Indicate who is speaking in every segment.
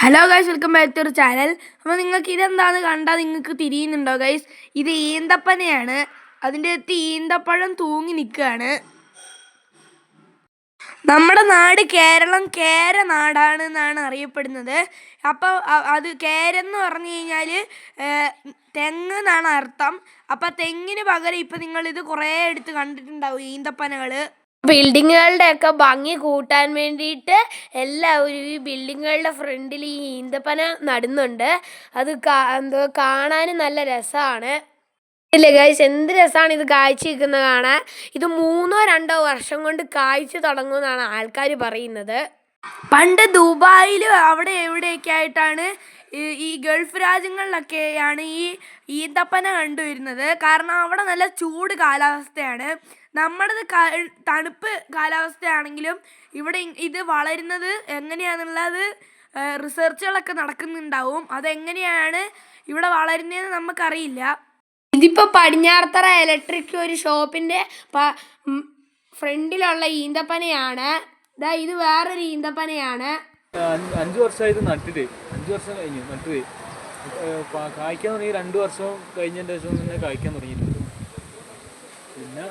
Speaker 1: Hello guys welcome back to channel അപ്പോൾ നിങ്ങൾക്ക് ഇതെന്താന്ന് കണ്ടാൽ നിങ്ങൾക്ക് തിരിയുന്നുണ്ടോ ഗൈസ് ഇത് ഈന്തപ്പനയാണ്. അതിന്റെ അകത്ത് ഈന്തപ്പഴം തൂങ്ങി നിൽക്കുകയാണ്. നമ്മുടെ നാട് കേരളം കേര നാടാണ് എന്നാണ് അറിയപ്പെടുന്നത്. അപ്പോൾ അത് കേരെന്ന് പറഞ്ഞു കഴിഞ്ഞാൽ തെങ്ങ് എന്നാണ് അർത്ഥം. അപ്പോൾ തെങ്ങിന് പകരം ഇപ്പം നിങ്ങളിത് കുറേ എടുത്ത് കണ്ടിട്ടുണ്ടാവും ഈന്തപ്പനകൾ
Speaker 2: ബിൽഡിങ്ങുകളുടെ ഒക്കെ ഭംഗി കൂട്ടാൻ വേണ്ടിയിട്ട് എല്ലാവരും ഈ ബിൽഡിങ്ങുകളുടെ ഫ്രണ്ടിൽ ഈ ഈന്തപ്പന നടുന്നുണ്ട്. അത് എന്തോ കാണാൻ നല്ല രസമാണ്. ഇല്ലേ ഗൈസ് എന്ത് രസമാണ് ഇത് കാഴ്ച നിൽക്കുന്നത് കാണാൻ? ഇത് മൂന്നോ രണ്ടോ വർഷം കൊണ്ട് കാഴ്ച തുടങ്ങുമെന്നാണ് ആൾക്കാർ പറയുന്നത്.
Speaker 1: പണ്ട് ദുബായിലും അവിടെ എവിടെയൊക്കെ ആയിട്ടാണ് ഈ- ഗൾഫ് രാജ്യങ്ങളിലൊക്കെയാണ് ഈ ഈന്തപ്പന കണ്ടുവരുന്നത്. കാരണം അവിടെ നല്ല ചൂട് കാലാവസ്ഥയാണ്. നമ്മുടേത് തണുപ്പ് കാലാവസ്ഥയാണെങ്കിലും ഇവിടെ ഇത് വളരുന്നത് എങ്ങനെയാണെന്നുള്ളത് റിസർച്ചുകളൊക്കെ നടക്കുന്നുണ്ടാവും. അതെങ്ങനെയാണ് ഇവിടെ വളരുന്നതെന്ന് നമുക്കറിയില്ല.
Speaker 2: ഇതിപ്പോൾ പടിഞ്ഞാറത്തറ ഇലക്ട്രിക് ഒരു ഷോപ്പിന്റെ ഫ്രണ്ടിലുള്ള ഈന്തപ്പനയാണ്. ഇതാ ഇത് വേറൊരു ഈന്തപ്പനയാണ്.
Speaker 3: അഞ്ച് വർഷമായിട്ട് നട്ടിട്ട് അഞ്ച് വർഷം കഴിഞ്ഞു നട്ടിട്ട്. കായ്ക്കാൻ തുടങ്ങി രണ്ട് വർഷം കഴിഞ്ഞതിന്റെ ശേഷം പിന്നെ കായ്ക്കാൻ തുടങ്ങിയിട്ടുണ്ട്. പിന്നെ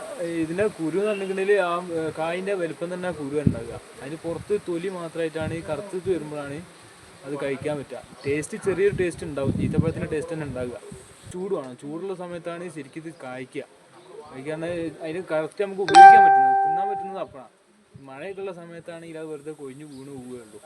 Speaker 3: ഇതിന്റെ കുരു എന്ന് ആ കായിന്റെ വലുപ്പം തന്നെ കുരു ഉണ്ടാകുക അതിന് പുറത്ത് തൊലി മാത്രമായിട്ടാണ് ഈ കറുത്തിട്ട് വരുമ്പോഴാണ് അത് കഴിക്കാൻ പറ്റുക. ടേസ്റ്റ് ചെറിയൊരു ടേസ്റ്റ് ഉണ്ടാവും. ഈത്തപ്പഴത്തിന്റെ ടേസ്റ്റ് തന്നെ ഉണ്ടാകുക ചൂട് വേണം. ചൂടുള്ള സമയത്താണ് ശരിക്കും ഇത് കായ്ക്കുക. കഴിക്കാൻ അതിന് കറക്റ്റ് നമുക്ക് ഉപയോഗിക്കാൻ പറ്റുന്നത്. തിന്നാൻ പറ്റുന്നത് അപ്പോഴാണ്. മഴയൊക്കെ ഉള്ള സമയത്താണെങ്കിൽ അത് വെറുതെ കൊഴിഞ്ഞു വീണ് പോവുകയുള്ളൂ.